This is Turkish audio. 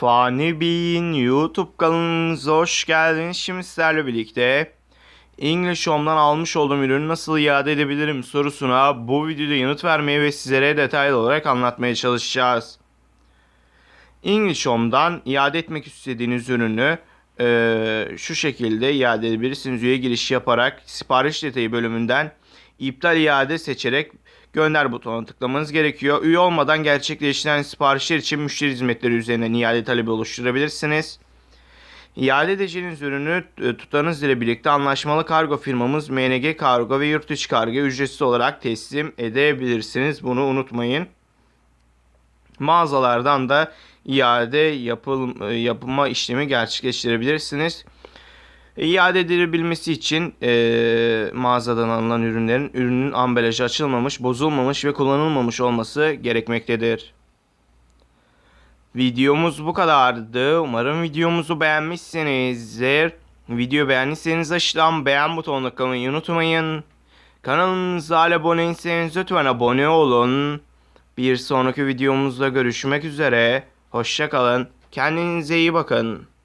Fani Bey'in YouTube kanalınıza hoş geldiniz. Şimdi sizlerle birlikte English Home'dan almış olduğum ürünü nasıl iade edebilirim sorusuna bu videoda yanıt vermeye ve sizlere detaylı olarak anlatmaya çalışacağız. English Home'dan iade etmek istediğiniz ürünü eee, şu şekilde iade edebilirsiniz. Üye giriş yaparak sipariş detayı bölümünden iptal iade seçerek gönder butonuna tıklamanız gerekiyor. Üye olmadan gerçekleştirilen siparişler için müşteri hizmetleri üzerinden iade talebi oluşturabilirsiniz. İade edeceğiniz ürünü e, tutarınız ile birlikte anlaşmalı kargo firmamız MNG Kargo ve yurt içi kargo ücretsiz olarak teslim edebilirsiniz. Bunu unutmayın. Mağazalardan da iade yapıl, e, yapılma işlemi gerçekleştirebilirsiniz. İade edilebilmesi için e, mağazadan alınan ürünlerin ürünün ambalajı açılmamış, bozulmamış ve kullanılmamış olması gerekmektedir. Videomuz bu kadardı. Umarım videomuzu beğenmişsinizdir. Video beğendiyseniz aşağıdan beğen butonuna tıklamayı unutmayın. Kanalımıza abone değilseniz lütfen abone olun. Bir sonraki videomuzda görüşmek üzere. Hoşçakalın. Kendinize iyi bakın.